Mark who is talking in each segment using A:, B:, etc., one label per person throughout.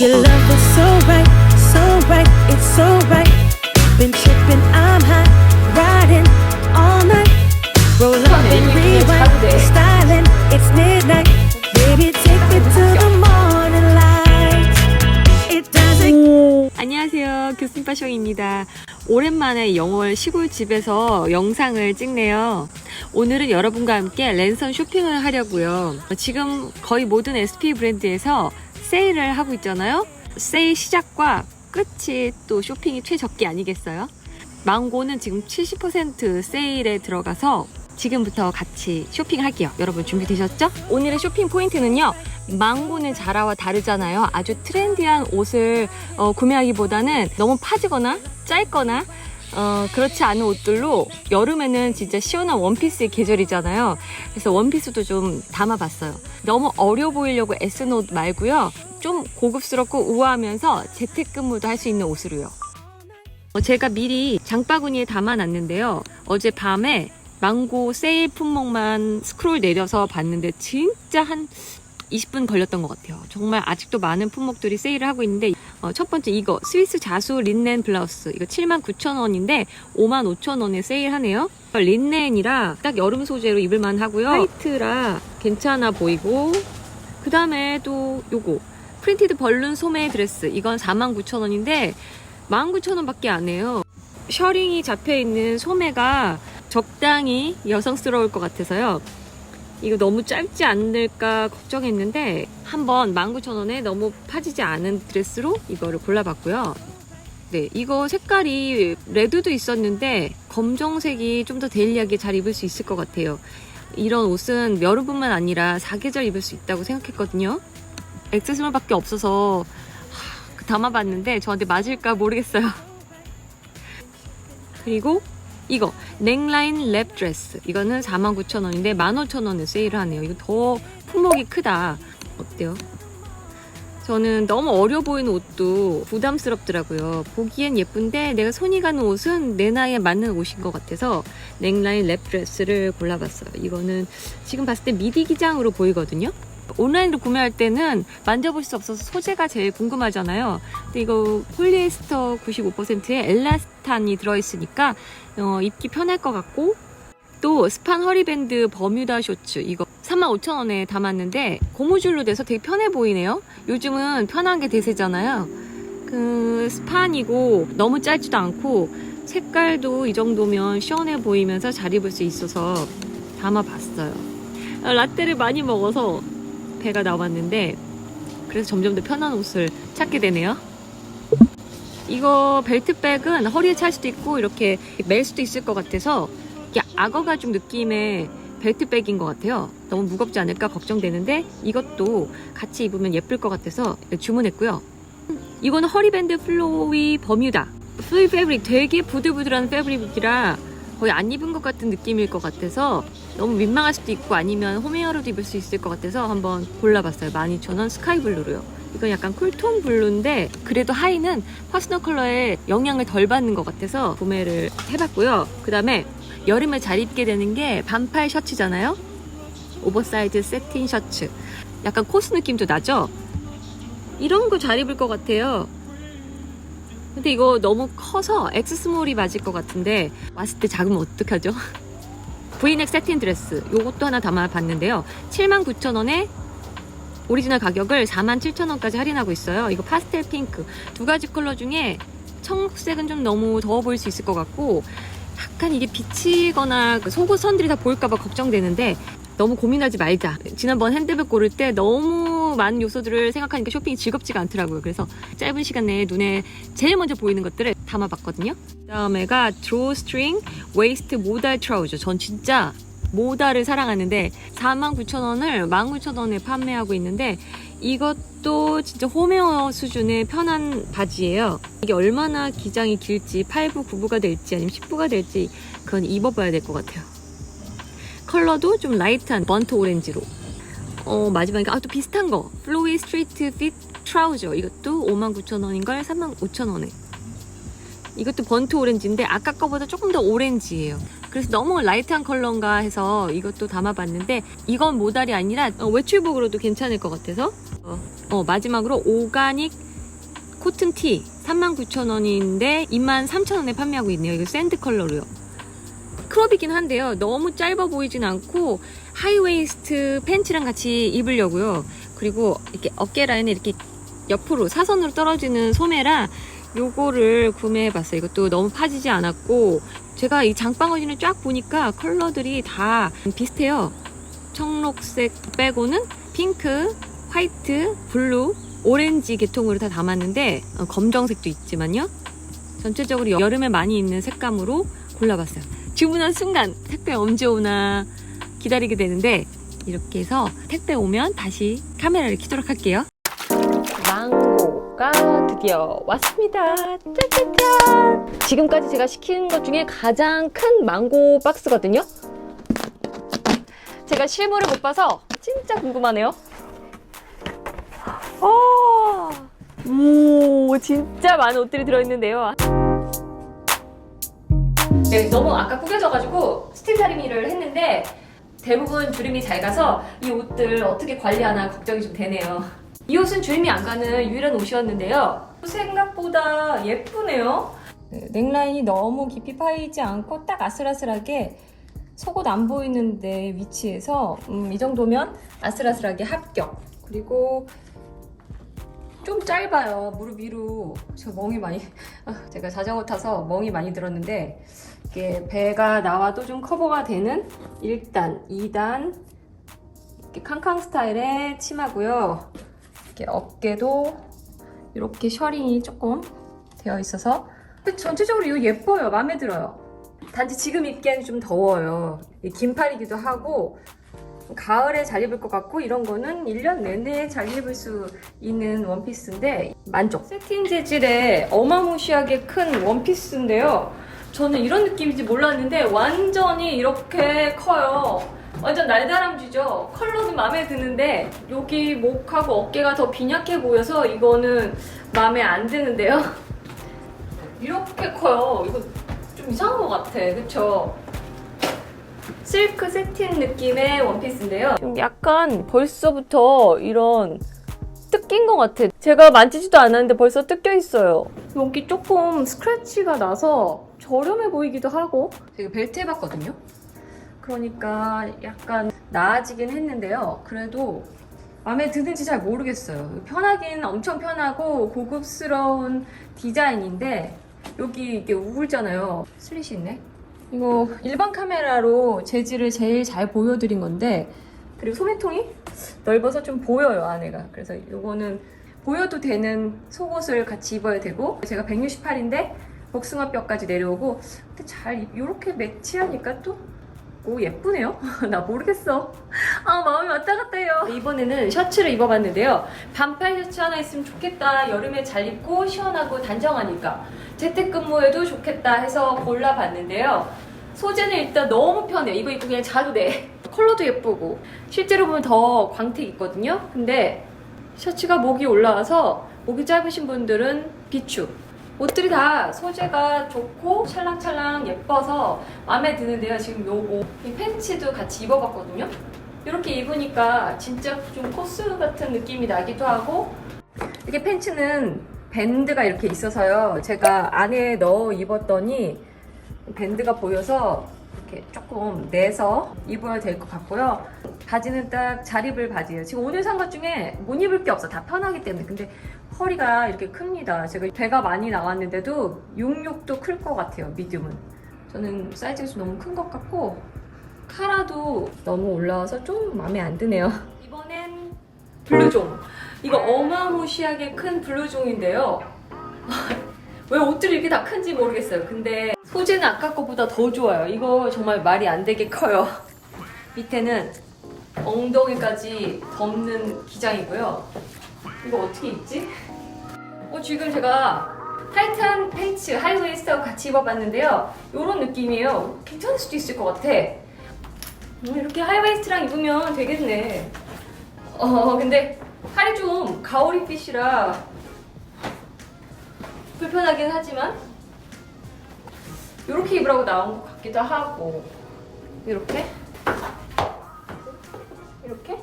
A: Your love was so right, so right, it's so right. Been tripping, I'm high, riding all night. Roll up and rewind, styling, it's midnight. Baby, take me to the morning light. It doesn't
B: 안녕하세요. 교수파쇼입니다. 오랜만에 영월 시골 집에서 영상을 찍네요. 오늘은 여러분과 함께 랜선 쇼핑을 하려고요. 지금 거의 모든 SP 브랜드에서 세일을 하고 있잖아요. 세일 시작과 끝이 또 쇼핑이 최적기 아니겠어요? 망고는 지금 70% 세일에 들어가서 지금부터 같이 쇼핑할게요. 여러분 준비되셨죠? 오늘의 쇼핑 포인트는요. 망고는 자라와 다르잖아요. 아주 트렌디한 옷을 어, 구매하기보다는 너무 파지거나 짧거나 어, 그렇지 않은 옷들로 여름에는 진짜 시원한 원피스의 계절이잖아요. 그래서 원피스도 좀 담아봤어요. 너무 어려 보이려고 애쓴 옷 말고요. 좀 고급스럽고 우아하면서 재택근무도 할 수 있는 옷으로요. 어, 제가 미리 장바구니에 담아놨는데요. 어제 밤에 망고 세일 품목만 스크롤 내려서 봤는데 진짜 한 20분 걸렸던 것 같아요. 정말 아직도 많은 품목들이 세일을 하고 있는데 어, 첫 번째 이거 스위스 자수 린넨 블라우스 이거 79,000원인데 55,000원에 세일하네요. 린넨이라 딱 여름 소재로 입을만 하고요. 화이트라 괜찮아 보이고 그 다음에 또 요거 프린티드 벌룬 소매 드레스 이건 49,000원인데 19,000원 밖에 안 해요. 셔링이 잡혀 있는 소매가 적당히 여성스러울 것 같아서요. 이거 너무 짧지 않을까 걱정했는데 한번 19,000원에 너무 파지지 않은 드레스로 이거를 골라봤고요. 네, 이거 색깔이 레드도 있었는데 검정색이 좀 더 데일리하게 잘 입을 수 있을 것 같아요. 이런 옷은 여름뿐만 아니라 사계절 입을 수 있다고 생각했거든요. 액세스몰밖에 없어서 하, 담아봤는데 저한테 맞을까 모르겠어요. 그리고 이거 넥라인 랩 드레스 이거는 49,000원인데 15,000원에 세일을 하네요. 이거 더 품목이 크다. 어때요? 저는 너무 어려 보이는 옷도 부담스럽더라고요. 보기엔 예쁜데 내가 손이 가는 옷은 내 나이에 맞는 옷인 것 같아서 넥라인 랩 드레스를 골라봤어요. 이거는 지금 봤을 때 미디 기장으로 보이거든요. 온라인으로 구매할 때는 만져볼 수 없어서 소재가 제일 궁금하잖아요. 근데 이거 폴리에스터 95%에 엘라스탄이 들어있으니까 어, 입기 편할 것 같고 또 스판 허리밴드 버뮤다 쇼츠 이거 35,000원에 담았는데 고무줄로 돼서 되게 편해 보이네요. 요즘은 편한 게 대세잖아요. 그 스판이고 너무 짧지도 않고 색깔도 이 정도면 시원해 보이면서 잘 입을 수 있어서 담아봤어요. 아, 라떼를 많이 먹어서 배가 나왔는데 그래서 점점 더 편한 옷을 찾게 되네요. 이거 벨트백은 허리에 찰 수도 있고 이렇게 멜 수도 있을 것 같아서 이게 악어 가죽 느낌의 벨트백인 것 같아요. 너무 무겁지 않을까 걱정되는데 이것도 같이 입으면 예쁠 것 같아서 주문했고요. 이거는 허리밴드 플로위 버뮤다. 플로이 패브릭 되게 부들부들한 패브릭이라 거의 안 입은 것 같은 느낌일 것 같아서 너무 민망할 수도 있고 아니면 홈웨어로도 입을 수 있을 것 같아서 한번 골라봤어요. 12,000원 스카이블루로요. 이건 약간 쿨톤 블루인데 그래도 하의는 퍼스널 컬러에 영향을 덜 받는 것 같아서 구매를 해봤고요. 그 다음에 여름에 잘 입게 되는 게 반팔 셔츠잖아요. 오버사이즈 세틴 셔츠. 약간 코스 느낌도 나죠? 이런 거 잘 입을 것 같아요. 근데 이거 너무 커서 엑스스몰이 맞을 것 같은데 왔을 때 작으면 어떡하죠? 브이넥 세틴 드레스 요것도 하나 담아봤는데요. 79,000원에 오리지널 가격을 47,000원까지 할인하고 있어요. 이거 파스텔 핑크 두 가지 컬러 중에 청색은 좀 너무 더워 보일 수 있을 것 같고 약간 이게 비치거나 그 속옷 선들이 다 보일까봐 걱정되는데 너무 고민하지 말자. 지난번 핸드백 고를 때 너무 많은 요소들을 생각하니까 쇼핑이 즐겁지가 않더라고요. 그래서 짧은 시간 내에 눈에 제일 먼저 보이는 것들을 담아봤거든요. 그 다음에가 드로스트링 웨이스트 모달 트라우저. 전 진짜 모달을 사랑하는데 49,000원을 19,000원에 판매하고 있는데 이것도 진짜 홈웨어 수준의 편한 바지예요. 이게 얼마나 기장이 길지 8부, 9부가 될지 아니면 10부가 될지 그건 입어봐야 될 것 같아요. 컬러도 좀 라이트한 번트 오렌지로. 어, 마지막에, 아, 또 비슷한 거. 플로이 스트레이트 핏 트라우저. 이것도 59,000원인 걸 35,000원에. 이것도 번트 오렌지인데, 아까 거보다 조금 더 오렌지예요. 그래서 너무 라이트한 컬러인가 해서 이것도 담아봤는데, 이건 모달이 아니라 어, 외출복으로도 괜찮을 것 같아서. 어, 어, 마지막으로 오가닉 코튼 티 39,000원인데 23,000원에 판매하고 있네요. 이거 샌드 컬러로요. 크롭이긴 한데요. 너무 짧아 보이진 않고 하이웨이스트 팬츠랑 같이 입으려고요. 그리고 이렇게 어깨 라인에 이렇게 옆으로 사선으로 떨어지는 소매라 요거를 구매해봤어요. 이것도 너무 파지지 않았고 제가 이 장바구니를 쫙 보니까 컬러들이 다 비슷해요. 청록색 빼고는 핑크, 화이트, 블루, 오렌지 계통으로 다 담았는데 어, 검정색도 있지만요. 전체적으로 여름에 많이 입는 색감으로 골라봤어요. 주문한 순간 택배 언제 오나 기다리게 되는데 이렇게 해서 택배 오면 다시 카메라를 켜도록 할게요. 망고가 드디어 왔습니다. 짜자잔! 지금까지 제가 시킨 것 중에 가장 큰 망고 박스거든요. 제가 실물을 못 봐서 진짜 궁금하네요. 어, 오, 진짜 많은 옷들이 들어있는데요. 네, 너무 아까 구겨져가지고 스틸 다리미를 했는데 대부분 주름이 잘 가서 이 옷들 어떻게 관리하나 걱정이 좀 되네요. 이 옷은 주름이 안 가는 유일한 옷이었는데요. 생각보다 예쁘네요. 네, 넥라인이 너무 깊이 파이지 않고 딱 아슬아슬하게 속옷 안 보이는데 위치해서 음, 이 정도면 아슬아슬하게 합격. 그리고 좀 짧아요. 무릎 위로. 저 멍이 많이, 아, 제가 자전거 타서 멍이 많이 들었는데, 이게 배가 나와도 좀 커버가 되는 1단, 2단, 이렇게 캉캉 스타일의 치마고요. 이렇게 어깨도 이렇게 셔링이 조금 되어 있어서 전체적으로 이거 예뻐요. 마음에 들어요. 단지 지금 입기에는 좀 더워요. 이 긴팔이기도 하고 가을에 잘 입을 것 같고 이런 거는 1년 내내 잘 입을 수 있는 원피스인데 만족. 세틴 재질의 어마무시하게 큰 원피스인데요. 저는 이런 느낌인지 몰랐는데 완전히 이렇게 커요. 완전 날다람쥐죠. 컬러도 마음에 드는데 여기 목하고 어깨가 더 빈약해 보여서 이거는 마음에 안 드는데요. 이렇게 커요. 이거 좀 이상한 것 같아. 그쵸? 실크 세틴 느낌의 원피스인데요. 좀 약간 벌써부터 이런 뜯긴 것 같아. 제가 만지지도 않았는데 벌써 뜯겨 있어요. 여기 조금 스크래치가 나서 저렴해 보이기도 하고. 제가 벨트 해봤거든요. 그러니까 약간 나아지긴 했는데요. 그래도 마음에 드는지 잘 모르겠어요. 편하긴 엄청 편하고 고급스러운 디자인인데 여기 이게 우울잖아요. 슬릿이 있네. 이거 일반 카메라로 재질을 제일 잘 보여드린 건데 그리고 소매통이 넓어서 좀 보여요 안에가 그래서 이거는 보여도 되는 속옷을 같이 입어야 되고 제가 168인데 복숭아뼈까지 내려오고 근데 잘 이렇게 매치하니까 또 오 예쁘네요. 나 모르겠어. 아 마음이 왔다 갔다 해요. 이번에는 셔츠를 입어봤는데요. 반팔 셔츠 하나 있으면 좋겠다. 여름에 잘 입고 시원하고 단정하니까 재택근무에도 좋겠다 해서 골라봤는데요. 소재는 일단 너무 편해. 이거 입고 그냥 자도 돼. 컬러도 예쁘고 실제로 보면 더 광택 있거든요. 근데 셔츠가 목이 올라와서 목이 짧으신 분들은 비추. 옷들이 다 소재가 좋고 찰랑찰랑 예뻐서 마음에 드는데요. 지금 요거 이 팬츠도 같이 입어봤거든요. 이렇게 입으니까 진짜 좀 코스 같은 느낌이 나기도 하고 이게 팬츠는 밴드가 이렇게 있어서요. 제가 안에 넣어 입었더니 밴드가 보여서 이렇게 조금 내서 입어야 될 것 같고요. 바지는 딱 잘 입을 바지예요. 지금 오늘 산 것 중에 못 입을 게 없어. 다 편하기 때문에. 근데 허리가 이렇게 큽니다. 제가 배가 많이 나왔는데도 66도 클 것 같아요. 미디움은. 저는 사이즈가 좀 너무 큰 것 같고 카라도 너무 올라와서 좀 마음에 안 드네요. 이번엔 블루종. 이거 어마무시하게 큰 블루종인데요. 왜 옷들이 이렇게 다 큰지 모르겠어요. 근데 소재는 아까 거보다 더 좋아요. 이거 정말 말이 안 되게 커요. 밑에는 엉덩이까지 덮는 기장이고요. 이거 어떻게 입지? 어, 지금 제가 타이탄 팬츠 하이웨이스트하고 같이 입어봤는데요. 이런 느낌이에요. 괜찮을 수도 있을 것 같아. 음, 이렇게 하이웨이스트랑 입으면 되겠네. 어, 근데 팔이 좀 가오리빛이라 불편하긴 하지만 이렇게 입으라고 나온 것 같기도 하고 이렇게 이렇게?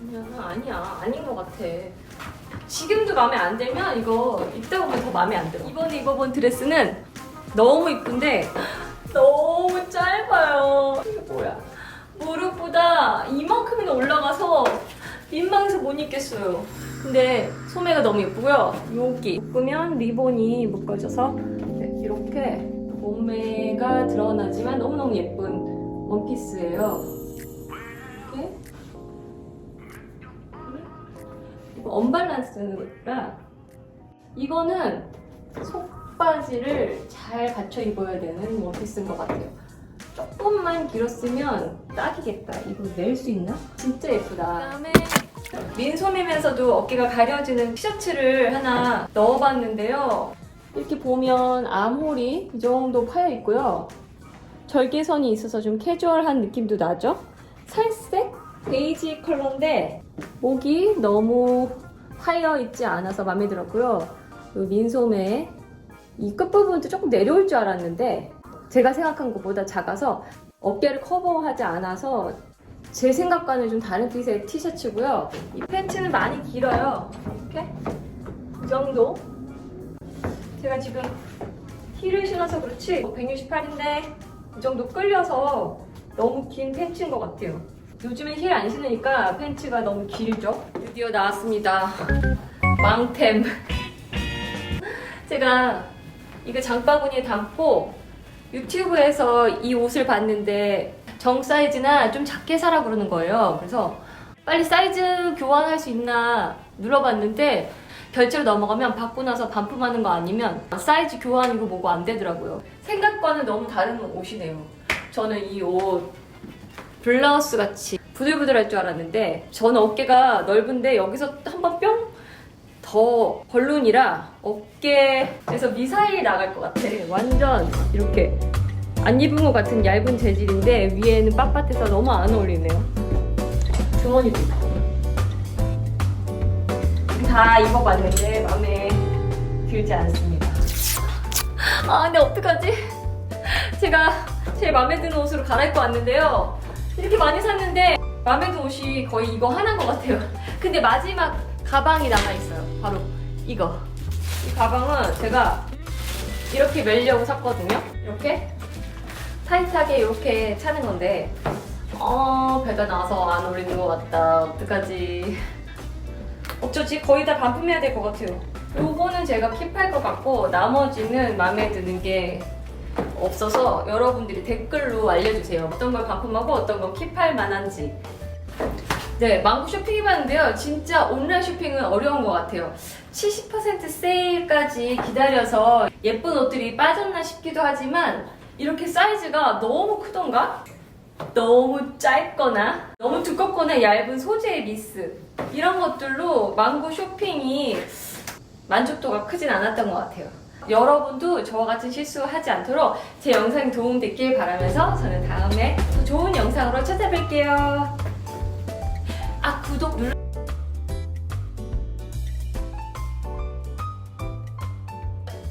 B: 아니야 아니야 아닌 것 같아 지금도 마음에 안 들면 이거 입다 보면 더 마음에 안 들어. 이번에 입어본 드레스는 너무 이쁜데 너무 짧아요. 이게 뭐야? 무릎보다 이만큼이나 올라가서 민망해서 못 입겠어요. 근데 소매가 너무 예쁘고요. 여기 묶으면 리본이 묶어져서 네, 이렇게 몸매가 드러나지만 너무너무 예쁜 원피스예요. 언밸런스라 이거는 속바지를 잘 받쳐 입어야 되는 원피스인 것 같아요. 조금만 길었으면 딱이겠다. 이거 낼 수 있나? 진짜 예쁘다. 그다음에 민소매면서도 어깨가 가려지는 티셔츠를 하나 넣어봤는데요. 이렇게 보면 암홀이 이 정도 파여 있고요. 절개선이 있어서 좀 캐주얼한 느낌도 나죠? 살색 베이지 컬러인데 목이 너무 파여 있지 않아서 마음에 들었고요. 이 민소매 이 끝부분도 조금 내려올 줄 알았는데 제가 생각한 것보다 작아서 어깨를 커버하지 않아서 제 생각과는 좀 다른 핏의 티셔츠고요. 이 팬츠는 많이 길어요. 이렇게 이 정도. 제가 지금 힐을 신어서 그렇지 168인데 이 정도 끌려서 너무 긴 팬츠인 것 같아요. 요즘엔 힐안 신으니까 팬츠가 너무 길죠? 드디어 나왔습니다. 망템. 제가 이거 장바구니에 담고 유튜브에서 이 옷을 봤는데 정 사이즈나 좀 작게 사라 그러는 거예요. 그래서 빨리 사이즈 교환할 수 있나 눌러봤는데 결제로 넘어가면 받고 나서 반품하는 거 아니면 사이즈 교환이고 뭐고 안 되더라고요. 생각과는 너무 다른 옷이네요. 저는 이 옷 블라우스 같이 부들부들할 줄 알았는데 저는 어깨가 넓은데 여기서 한번 뿅 더 벌룬이라 어깨에서 미사일이 나갈 것 같아. 완전 이렇게 안 입은 것 같은 얇은 재질인데 위에는 빳빳해서 너무 안 어울리네요. 주머니도 있고. 다 입어봤는데 마음에 들지 않습니다. 아 근데 어떡하지? 제가 제일 마음에 드는 옷으로 갈아입고 왔는데요. 이렇게 많이 샀는데 마음에 드는 옷이 거의 이거 하나인 것 같아요. 근데 마지막 가방이 남아있어요. 바로 이거. 이 가방은 제가 이렇게 매려고 샀거든요. 이렇게 타이트하게 이렇게 차는 건데 어 배가 나와서 안 어울리는 것 같다. 어떡하지? 어쩌지? 거의 다 반품해야 될 것 같아요. 요거는 제가 킵할 것 같고 나머지는 마음에 드는 게 없어서 여러분들이 댓글로 알려주세요. 어떤 걸 반품하고 어떤 걸 킵할 만한지. 네, 망고 쇼핑 해봤는데요. 진짜 온라인 쇼핑은 어려운 것 같아요. 70% 세일까지 기다려서 예쁜 옷들이 빠졌나 싶기도 하지만 이렇게 사이즈가 너무 크던가? 너무 짧거나 너무 두껍거나 얇은 소재의 미스 이런 것들로 망고 쇼핑이 만족도가 크진 않았던 것 같아요. 여러분도 저와 같은 실수하지 않도록 제 영상이 도움됐길 바라면서 저는 다음에 더 좋은 영상으로 찾아뵐게요. 아 구독 눌러